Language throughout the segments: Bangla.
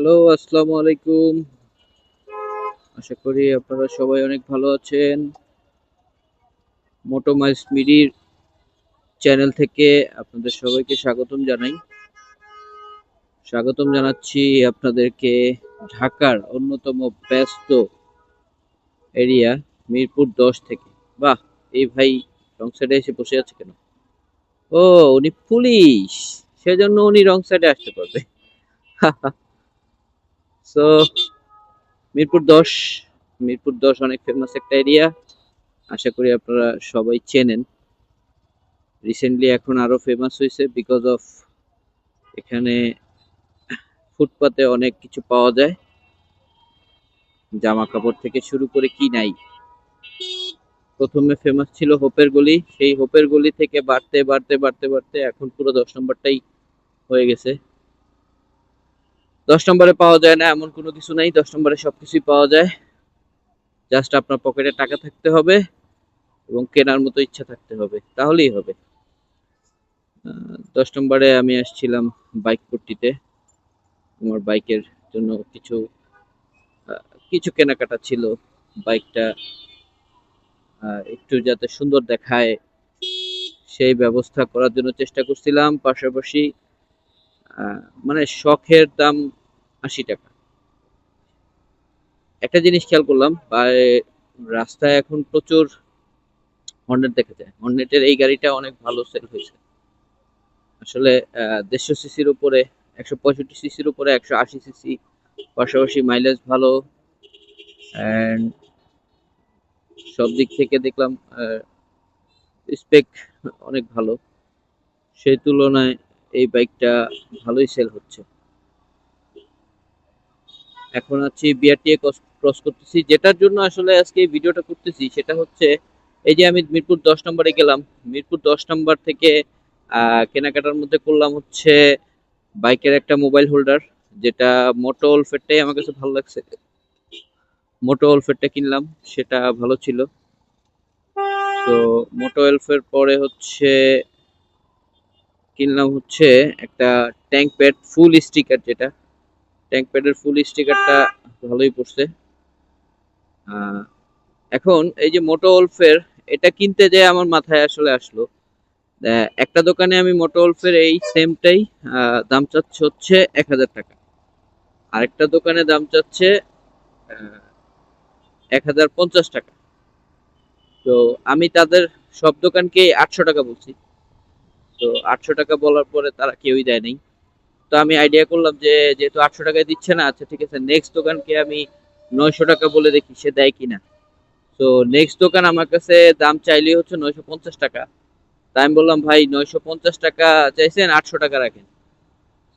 হ্যালো, আসসালামু আলাইকুম। আশা করি আপনারা সবাই অনেক ভালো আছেন। মোটো মাইলস মিডির চ্যানেল থেকে আপনাদের সবাইকে স্বাগতম জানাই। স্বাগতম জানাচ্ছি আপনাদেরকে ঢাকার অন্যতম ব্যস্ত এরিয়া, মিরপুর দশ থেকে। বাহ, এই ভাই রং সাইডে এসে বসে আছে কেন? ও, উনি পুলিশ। সেজন্য উনি রং সাইডে আসতে পারবে। সো মিরপুর দশ মিরপুর দশ অনেক ফেমাস একটা এরিয়া আশা করি আপনারা সবাই চেনেন। রিসেন্টলি এখন আরও ফেমাস হয়েছে বিকজ অফ এখানে ফুটপাতে অনেক কিছু পাওয়া যায়। জামা কাপড় থেকে শুরু করে কি নাই। প্রথমে ফেমাস ছিল হোপের গলি। সেই হোপের গলি থেকে বাড়তে বাড়তে বাড়তে বাড়তে এখন পুরো দশ নম্বরটাই হয়ে গেছে। দশ নম্বরে পাওয়া যায় না, এমন কোনো কিছু নাই, দশ নম্বরে সব কিছুই পাওয়া যায়। জাস্ট আপনার পকেটে টাকা থাকতে হবে এবং কেনার মতো ইচ্ছা থাকতে হবে, তাহলেই হবে। দশ নম্বরে আমি আসছিলাম বাইক পট্টিতে। আমার বাইকের জন্য কিছু কিছু কেনাকাটা ছিল। বাইকটা একটু যাতে সুন্দর দেখায়, সেই ব্যবস্থা করার জন্য চেষ্টা করছিলাম। পাশাপাশি মানে শখের দাম আশি টাকা। একটা জিনিস খেয়াল করলাম রাস্তায় এখন প্রচুর হর্নেট দেখা যায়। হর্নেটের এই গাড়িটা অনেক ভালো সেল হয়েছে। আসলে দেড়শো সিসির উপরে, একশো পঁয়ষট্টি সিসির উপরে একশো আশি সিসি পাশাপাশি মাইলেজ ভালো। সব দিক থেকে দেখলাম স্পেক অনেক ভালো। সেই তুলনায় এই বাইকটা ভালোই সেল হচ্ছে। এখন আছি বিআরটিএ ক্রস করতেছি। যেটার জন্য আসলে আজকে ভিডিওটা করতেছি সেটা হচ্ছে, এই যে আমি মিরপুর দশ নম্বরে গেলাম। মিরপুর দশ নম্বর থেকে কেনাকাটার মধ্যে করলাম হচ্ছে বাইকের একটা মোবাইল হোল্ডার, যেটা মোটো ওলফেরটাই আমার কাছে ভালো লাগছে। মোটো ওলফেরটা কিনলাম, সেটা ভালো ছিল। তো মোটো এলফের পরে হচ্ছে কিনলাম হচ্ছে একটা ট্যাঙ্ক প্যাড, ফুল স্টিকার যেটা। ট্যাঙ্ক প্যাডের ফুল স্টিকারটা ভালোই পড়ছে। এখন এই যে মোটো ওলফের এটা কিনতে যে আমার মাথায় আসলে আসলো। একটা দোকানে আমি মোটো ওলফের এই সেমটাই দাম চাচ্ছে হচ্ছে এক হাজার টাকা। আরেকটা দোকানে দাম চাচ্ছে এক হাজার পঞ্চাশ টাকা। তো আমি তাদের সব দোকানকে আটশো টাকা বলছি। তো আটশো টাকা বলার পরে তারা কেউই দেয় নাই। তো আমি আইডিয়া করলাম যে যেহেতু আটশো টাকায় দিচ্ছে না আচ্ছা ঠিক আছে নেক্সট দোকানকে আমি নয়শো টাকা বলে দেখি সে দেয় কিনা। তো নেক্সট দোকান আমার কাছে দাম চাইলেই হচ্ছে নয়শো পঞ্চাশ টাকা। তাই আমি বললাম, ভাই, নয়শো পঞ্চাশ টাকা চাইছেন, আটশো টাকা রাখেন।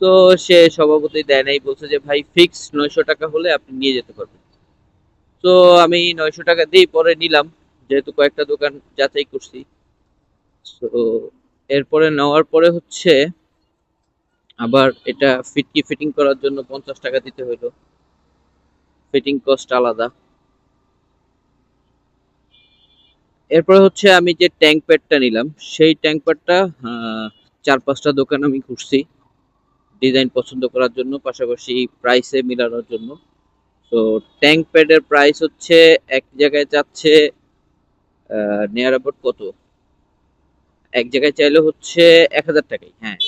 তো সে স্বভাবতই দেয় নাই, বলছে যে, ভাই ফিক্স নয়শো টাকা হলে আপনি নিয়ে যেতে পারবেন। তো আমি নয়শো টাকা দিই পরে নিলাম, যেহেতু কয়েকটা দোকান যাচাই করছি। তো এরপরে নেওয়ার পরে হচ্ছে আবার এটা ফিটকি ফিটিং করার জন্য পঞ্চাশ টাকা দিতে হইল। ফিটিং কস্ট আলাদা। এরপরে হচ্ছে আমি যে ট্যাঙ্ক প্যাডটা নিলাম, সেই ট্যাঙ্ক প্যাডটা চার পাঁচটা দোকান আমি ঘুরছি ডিজাইন পছন্দ করার জন্য, পাশাপাশি প্রাইসে মিলানোর জন্য। তো ট্যাঙ্ক প্যাডের প্রাইস হচ্ছে এক জায়গায় যাচ্ছে নিয়ার অ্যাবাউট কত? এক জায়গায় চাইলে হচ্ছে এক হাজার টাকাই হ্যাঁ।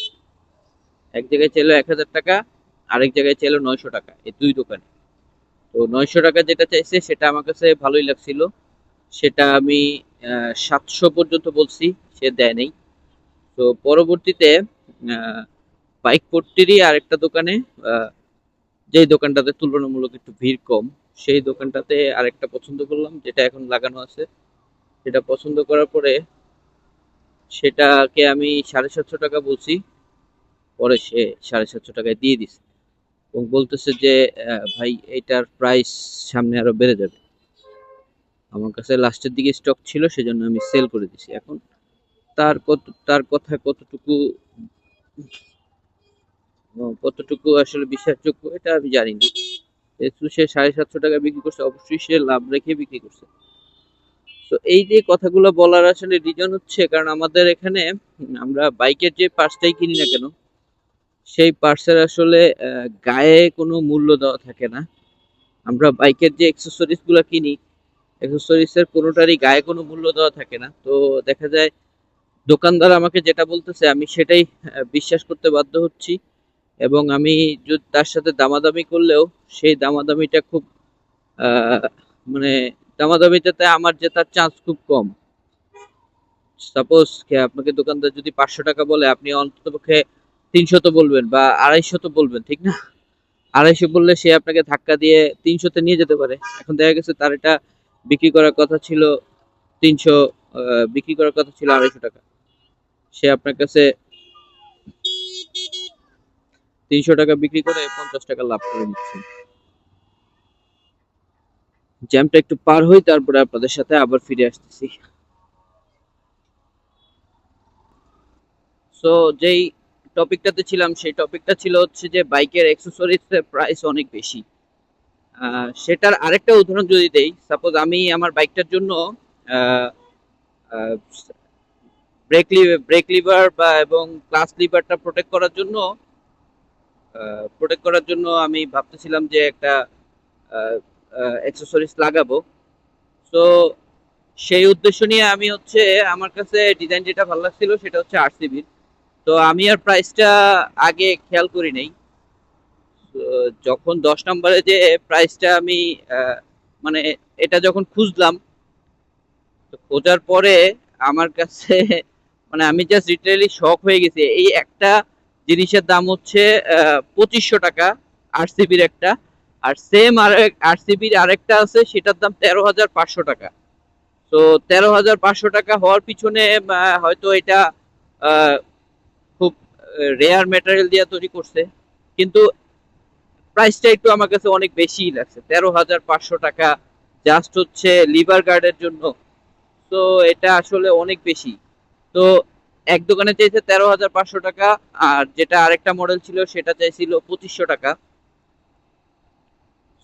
এক জায়গায় চাইলো এক হাজার টাকা, আরেক জায়গায় চাইলো নয়শো টাকা এই দুই দোকানে। তো নয়শো টাকা যেটা চাইছে, সেটা আমার কাছে ভালোই লাগছিল। সেটা আমি সাতশো পর্যন্ত বলছি, সে দেয় নেই। তো পরবর্তীতে বাইক পট্টিরই আরেকটা দোকানে যেই দোকানটাতে তুলনামূলক একটু ভিড় কম, সেই দোকানটাতে আরেকটা পছন্দ করলাম, যেটা এখন লাগানো আছে। সেটা পছন্দ করার পরে, সেটাকে আমি সাড়ে সাতশো টাকা বলছি। পরে সে সাড়ে সাতশো টাকায় দিয়ে দিছে। এবং বলতেছে যে ভাই, এটার প্রাইস সামনে আরও বেড়ে যাবে। আমার কাছে লাস্টের দিকে স্টক ছিল, সেজন্য আমি সেল করে দিছি। এখন তার কত, তার কথা কতটুকু কতটুকু আসলে বিশ্বাসযোগ্য এটা আমি জানি না। যেহেতু সে সাড়ে সাতশো টাকা বিক্রি করছে, অবশ্যই সে লাভ রেখে বিক্রি করছে। তো এই যে কথাগুলো বলার আসলে রিজন হচ্ছে, কারণ আমাদের এখানে আমরা বাইকের যে পার্টসটাই কিনি না কেন সেই পার্টসের আসলে গায়ে কোনো মূল্য দেওয়া থাকে না। আমরা বাইকের যে অ্যাক্সেসরিজগুলো কিনি অ্যাক্সেসরিজ এর কোনোটারই গায়ে কোনো মূল্য দেওয়া থাকে না। তো দেখা যায়, দোকানদার আমাকে যেটা বলতেছে, আমি সেটাই বিশ্বাস করতে বাধ্য হচ্ছি। এবং আমি যদি তার সাথে দামাদামি করলেও, সেই দামাদামিটা খুব মানে দামাদামিটাতে আমার জেতার চান্স খুব কম। সাপোজ আপনাকে দোকানদার যদি পাঁচশো টাকা বলে, আপনি অন্ততপক্ষে তিনশো তো বলবেন বা আড়াইশো তো বলবেন, ঠিক না? আড়াইশো বললে সে আপনাকে ধাক্কা দিয়ে তিনশোতে নিয়ে যেতে পারে। এখন দেখা গেছে তার এটা বিক্রি করার কথা ছিল তিনশো বিক্রি করার কথা ছিল আড়াইশো টাকা। সে আপনার কাছে তিনশো টাকা বিক্রি করে পঞ্চাশ টাকা লাভ করে নিচ্ছে। জ্যামটা একটু পার হই, তারপরে আপনাদের সাথে আবার ফিরে আসতেছি। সো যেই টপিকটাতে ছিলাম, সেই টপিকটা ছিল হচ্ছে যে বাইকের অ্যাক্সেসরিজ এর প্রাইস অনেক বেশি। সেটার আরেকটা উদাহরণ যদি দেই সাপোজ আমি আমার বাইকটার জন্য ব্রেক ব্রেক লিভার বা এবং ক্লাস লিভারটা প্রোটেক্ট করার জন্য প্রোটেক্ট করার জন্য আমি ভাবতেছিলাম যে একটা অ্যাক্সেসরিজ লাগাবো। তো সেই উদ্দেশ্য নিয়ে আমি হচ্ছে আমার কাছে ডিজাইন যেটা ভালো লাগছিল সেটা হচ্ছে আরসিবির তো আমি আর প্রাইসটা আগে খেয়াল করি নাই। যখন দশ নম্বরে যে প্রাইসটা আমি মানে এটা যখন খুঁজলাম, তো খোঁজার পরে আমার কাছে মানে আমি জাস্ট লিটারেলি শখ হয়ে গেছি। এই একটা জিনিসের দাম হচ্ছে পঁচিশশো টাকা আরসিবির একটা। আর সেম আর আরসিবির আরেকটা আছে, সেটার দাম তেরো হাজার পাঁচশো টাকা। তো তেরো হাজার পাঁচশো টাকা হওয়ার পিছনে হয়তো এটা রেয়ার ম্যাটেরিয়াল দিয়ে তৈরি করছে, কিন্তু প্রাইসটা একটু আমার কাছে অনেক বেশি লাগছে। তেরো হাজার পাঁচশো টাকা জাস্ট হচ্ছে লিভার গার্ডের জন্য। তো এটা আসলে অনেক বেশি। তো এক দোকানে চাইছে তেরো হাজার পাঁচশো টাকা, আর যেটা আরেকটা মডেল ছিল সেটা চাইছিল পঁচিশশো টাকা।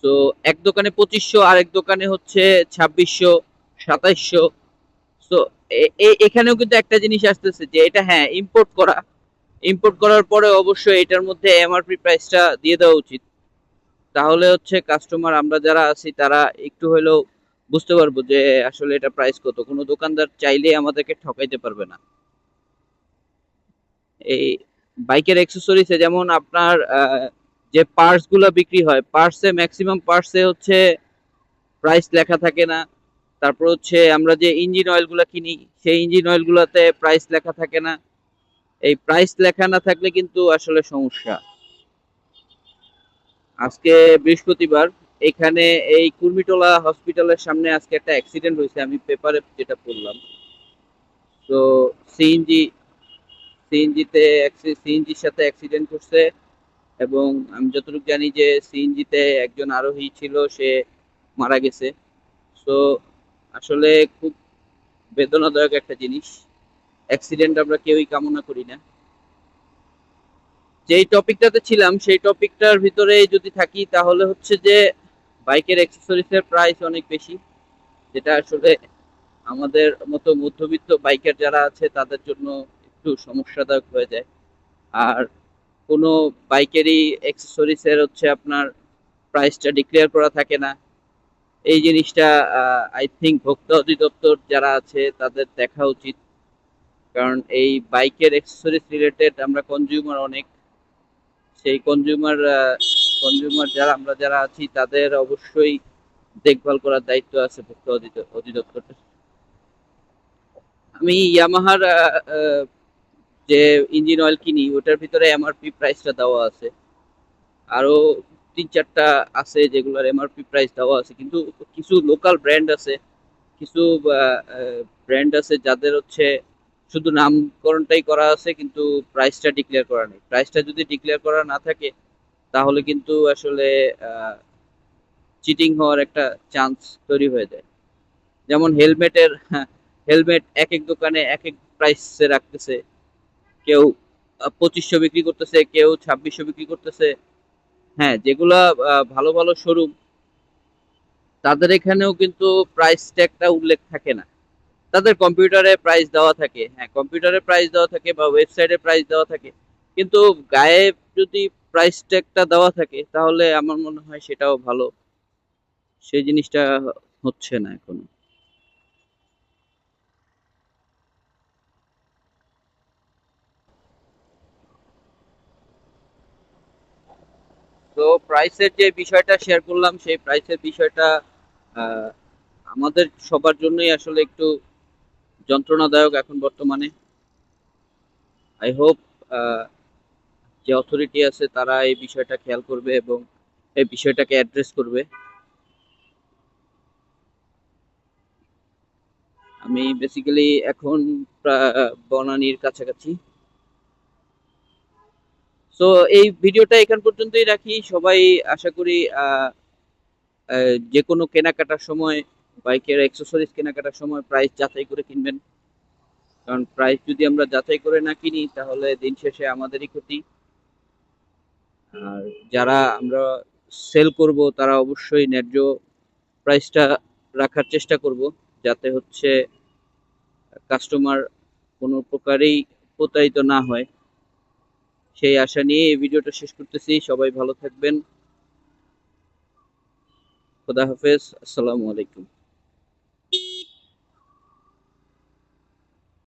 তো এক দোকানে পঁচিশশো আরেক দোকানে হচ্ছে ছাব্বিশশো, সাতাইশশো। তো এখানেও কিন্তু একটা জিনিস আসতেছে যে এটা হ্যাঁ ইম্পোর্ট করা। ইম্পোর্ট করার পরে অবশ্যই এটার মধ্যে এমআরপি প্রাইসটা দিয়ে দেওয়া উচিত। তাহলে হচ্ছে কাস্টমার আমরা যারা আছি, তারা একটু হলেও বুঝতে পারব যে আসলে এটা প্রাইস কত। কোনো দোকানদার চাইলে আমাদেরকে ঠকাইতে পারবে না। এই বাইকের অ্যাক্সেসরিজে যেমন আপনার যে পার্টসগুলো বিক্রি হয় পার্টসে ম্যাক্সিমাম পার্টসে হচ্ছে প্রাইস লেখা থাকে না। তারপর হচ্ছে আমরা যে ইঞ্জিন অয়েলগুলা কিনি, সেই ইঞ্জিন অয়েল গুলাতে প্রাইস লেখা থাকে না। এই প্রাইস লেখা না থাকলে কিন্তু আসলে সমস্যা। আজকে বৃহস্পতিবার, এখানে এই কুর্মিটোলা হসপিটালের সামনে আজকে একটা অ্যাক্সিডেন্ট হয়েছে, আমি পেপারে যেটা পড়লাম। তো সিএনজি সিএনজিতে সিএনজির সাথে অ্যাক্সিডেন্ট করছে এবং আমি যতটুকু জানি যে সিএনজিতে একজন আরোহী ছিল, সে মারা গেছে। তো আসলে খুব বেদনাদায়ক একটা জিনিস। অ্যাক্সিডেন্ট আমরা কেউই কামনা করি না। যেই টপিকটাতে ছিলাম, সেই টপিকটার ভিতরে যদি থাকি, তাহলে হচ্ছে যে বাইকের অ্যাক্সেসরিজের প্রাইস অনেক বেশি। যেটা আসলে আমাদের মতো মধ্যবিত্ত বাইকার যারা আছে, তাদের জন্য একটু সমস্যাদায়ক হয়ে যায়। আর কোনো বাইকেরই অ্যাক্সেসরিজের হচ্ছে আপনার প্রাইসটা ডিক্লেয়ার করা থাকে না। এই জিনিসটা আই থিঙ্ক ভোক্তা অধিদপ্তর যারা আছে, তাদের দেখা উচিত। কারণ এই বাইকের অ্যাক্সেসরিজ রিলেটেড আমরা কনজিউমার অনেক। সেই কনজিউমার কনজিউমার যারা, আমরা যারা আছি, তাদের অবশ্যই দেখভাল করার দায়িত্ব আছে ভোক্তা অধিদ- অধিদপ্তরের আমি ইয়ামাহার যে ইঞ্জিন অয়েল কিনি, ওটার ভিতরে এমআরপি প্রাইসটা দেওয়া আছে। আরও তিন চারটা আছে যেগুলোর এমআরপি প্রাইস দেওয়া আছে। কিন্তু কিছু লোকাল ব্র্যান্ড আছে, কিছু ব্র্যান্ড আছে যাদের হচ্ছে শুধু নামকরণটাই করা আছে, কিন্তু প্রাইসটা ডিক্লেয়ার করা নেই। প্রাইসটা যদি ডিক্লেয়ার করা না থাকে, তাহলে কিন্তু আসলে চিটিং হওয়ার একটা চান্স তৈরি হয়ে যায়। যেমন হেলমেটের হেলমেট এক এক দোকানে এক এক প্রাইসে রাখতেছে। কেউ পঁচিশশো বিক্রি করতেছে, কেউ ছাব্বিশশো বিক্রি করতেছে। হ্যাঁ যেগুলা ভালো ভালো শোরুম তাদের এখানেও কিন্তু প্রাইস ট্যাগটা উল্লেখ থাকে না। তাদের কম্পিউটারে প্রাইস দেওয়া থাকে। হ্যাঁ কম্পিউটারে প্রাইস দেওয়া থাকে বা ওয়েবসাইটে প্রাইস দেওয়া থাকে। কিন্তু গায়ে যদি প্রাইস ট্যাগটা দেওয়া থাকে, তাহলে আমার মনে হয় সেটাও ভালো। সেই জিনিসটা হচ্ছে না এখনও। তো প্রাইসের যে বিষয়টা শেয়ার করলাম, সেই প্রাইসের বিষয়টা আমাদের সবার জন্যই আসলে একটু যন্ত্রণাদায়ক এখন বর্তমানে। আই হোপ যে অথরিটি আছে তারা এই বিষয়টা খেয়াল করবে এবং এই বিষয়টাকে অ্যাড্রেস করবে। আমি বেসিক্যালি এখন বনানীর কাছাকাছি। সো এই ভিডিওটা এখান পর্যন্তই রাখি। সবাই আশা করি যে কোনো কেনাকাটার সময় বাইকের অ্যাক্সেসরিজ কেনাকাটার সময় প্রাইস যাচাই করে কিনবেন। কারণ প্রাইস যদি আমরা যাচাই করে না কিনি, তাহলে দিন শেষে আমাদেরই ক্ষতি। আর যারা আমরা সেল করব, তারা অবশ্যই ন্যায্য প্রাইসটা রাখার চেষ্টা করব, যাতে হচ্ছে কাস্টমার কোনো প্রকারেই প্রতারিত না হয়। সেই আশা নিয়ে এই ভিডিওটা শেষ করতেছি। সবাই ভালো থাকবেন। খোদা হাফেজ। আসসালামু আলাইকুম।